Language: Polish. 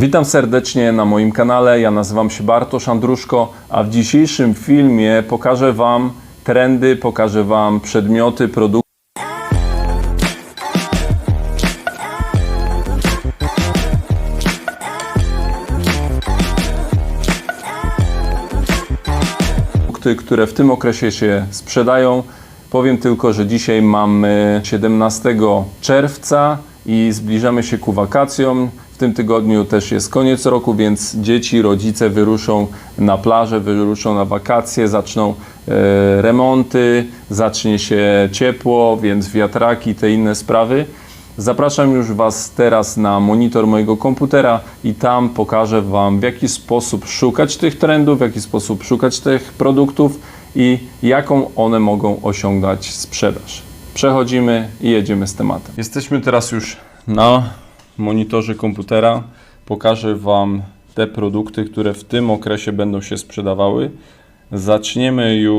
Witam serdecznie na moim kanale. Ja nazywam się Bartosz Andruszko, a w dzisiejszym filmie pokażę Wam trendy, pokażę Wam przedmioty, produkty. które w tym okresie się sprzedają. Powiem tylko, że dzisiaj mamy 17 czerwca i zbliżamy się ku wakacjom. W tym tygodniu też jest koniec roku, więc dzieci, rodzice wyruszą na plażę, wyruszą na wakacje, zaczną e, remonty, zacznie się ciepło, więc wiatraki, te inne sprawy. Zapraszam już Was teraz na monitor mojego komputera i tam pokażę Wam, w jaki sposób szukać tych trendów, w jaki sposób szukać tych produktów i jaką one mogą osiągać sprzedaż. Przechodzimy i jedziemy z tematem. Jesteśmy teraz już na monitorze komputera. Pokażę Wam te produkty, które w tym okresie będą się sprzedawały. Zaczniemy już